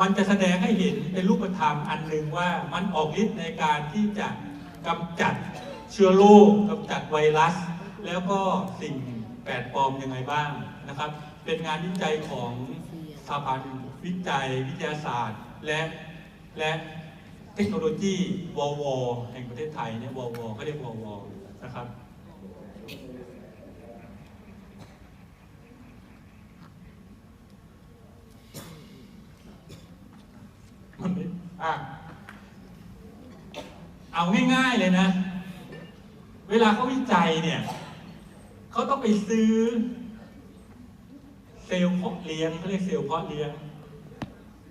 มันจะแสดงให้เห็นเป็นรูปธรรมอันหนึ่งว่ามันออกฤทธิ์ในการที่จะกำจัดเชื้อโรคกำจัดไวรัส แล้วก็สิ่งแปลกปลอมยังไงบ้างนะครับ เป็นงานวิจัยของสถาบันวิจัยวิทยาศาสตร์ และและเทคโนโลยีวอวแห่งประเทศไทยเนี่ยวอวเขาเรียกวอวนะครับ มันไม่ อะเอาง่ายๆเลยนะ เวลาเขาวิจัยเนี่ยเขาต้องไปซื้อ เซลล์เพาะเลี้ยงเขาเรียกเซลล์เพาะเลี้ยง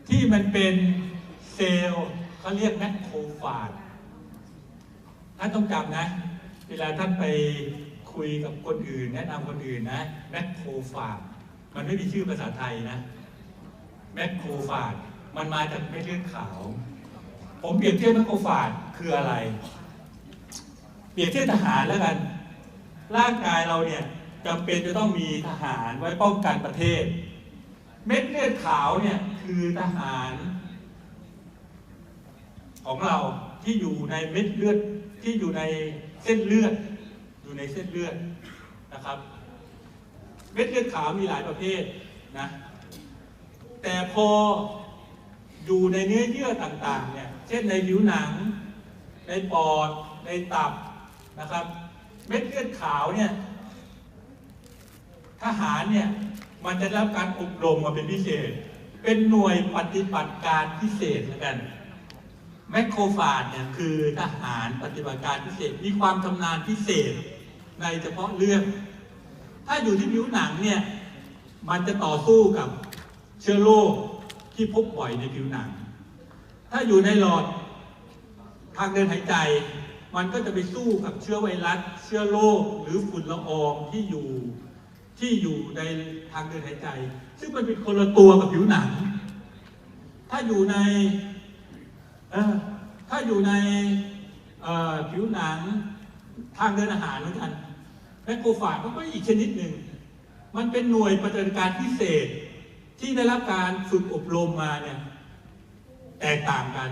ที่มันเป็นเซลล์เขาเรียกแมคโครฟาจท่านต้องจำนะ เวลาท่านไปคุยกับคนอื่น แนะนำคนอื่นนะแมคโครฟาจมันไม่มีชื่อภาษาไทยนะแมคโครฟาจ มันมาจากเม็ดเลือดขาว ผมเปรียบเทียบแมคโครฟาจคืออะไร เปรียบเทียบทหารแล้วกัน ร่างกายเราเนี่ยจำเป็นจะต้องมีทหารไว้ป้องกันประเทศ เม็ดเลือดขาวเนี่ยคือทหาร ของเราที่อยู่ในเม็ดเลือดที่อยู่ในเส้นเลือด อยู่ในเส้นเลือดนะครับ เม็ดเลือดขาวมีหลายประเภทนะแต่พอ อยู่ในเนื้อเยื่อต่างๆเนี่ยเช่นในผิวหนัง ในปอด ในตับนะครับ เม็ดเลือดขาวเนี่ยทหารเนี่ยมันจะรับการอบรมมาเป็นพิเศษ เป็นหน่วยปฏิบัติการพิเศษแล้วกันแมคโครฟาจเนี่ยคือทหารปฏิบัติการพิเศษมีความชำนาญพิเศษในเฉพาะเรื่อง ถ้าอยู่ที่ผิวหนังเนี่ยมันจะต่อสู้กับเชื้อโรค ที่พบบ่อยในผิวหนัง ถ้าอยู่ในหลอดทางเดินหายใจ มันก็จะไปสู้กับเชื้อไวรัส เชื้อโรคหรือฝุ่นละอองที่อยู่ที่อยู่ในทางเดินหายใจ ซึ่งมันเป็นคนละตัวกับผิวหนัง ถ้าอยู่ในถ้าอยู่ในผิวหนังทางเดินอาหารเหมือนกันแมคโครฟาจมันก็อีกชนิดหนึ่ง มันเป็นหน่วยปฏิบัติการพิเศษ ที่ได้รับการฝึกอบรมมาเนี่ยแตกต่างกัน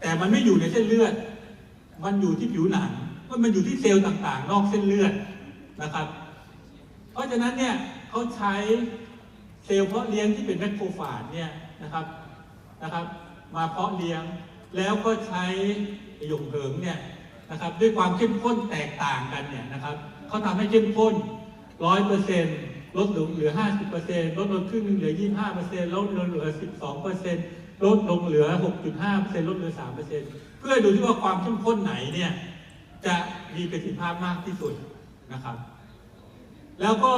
แต่มันไม่อยู่ในเส้นเลือด มันอยู่ที่ผิวหนังว่ามันอยู่ที่เซลล์ต่างๆ นอกเส้นเลือดนะครับ เพราะฉะนั้นเนี่ยเขาใช้เซลล์เพาะเลี้ยงที่เป็นแมคโครฟาจเนี่ยนะครับนะครับ มาเพาะเลี้ยงแล้วก็ใช้หยงเหิงเนี่ยนะครับ ด้วยความเข้มข้นแตกต่างกันเนี่ยนะครับเขาทำให้เข้มข้นร้อยเปอร์เซ็นต์ ลดลงเหลือห้าสิบเปอร์เซ็นต์ลดลงครึ่งหนึงเหลือยี่ห้าเปอร์เซ็นต์ลดลงเหลือสิบสองเปอร์เซ็นต์ลดลงเหลือหกจุดห้าเปอร์เซ็นต์ลดเหลือสามเพื่อดูที่ว่าความเข้มข้นไหนเนี่ยจะมีประสิทธิภาพมากที่สุดนะครับ แล้วก็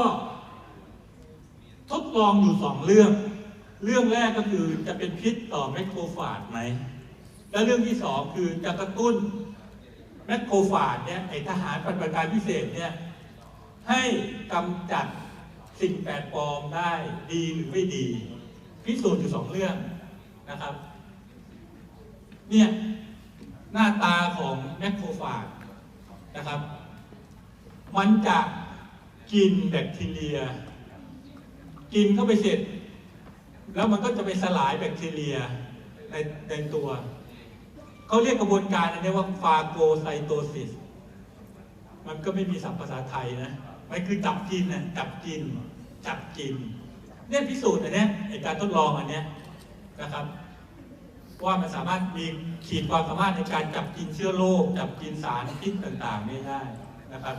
ทดลองอยู่สองเรื่อง เรื่องแรกก็คือจะเป็นพิษต่อแมคโครฟาจไหม และเรื่องที่สองคือจะกระตุ้นแมคโครฟาจเนี่ยไอทหารปฏิบัติการพิเศษเนี่ยให้กำจัด สิ่งแปลกปลอมได้ดีหรือไม่ดี พิสูจน์อยู่สองเรื่องนะครับ เนี่ยหน้าตาของแมคโครฟาจนะครับ มันจะกินแบคทีเรีย กินเข้าไปเสร็จ แล้วมันก็จะไปสลายแบคทีเรียในในตัวเขาเรียกกระบวนการอันนี้ว่าฟาโกไซโตซิส มันก็ไม่มีศัพท์ภาษาไทยนะ มันคือจับกินนะจับกิน จับกิน เนี่ยพิสูจน์อันเนี้ยไอการทดลองอันเนี้ยนะครับ ว่ามันสามารถมีขีดความสามารถในการจับกินเชื้อโรคจับกินสารพิษต่างๆ ได้นะครับ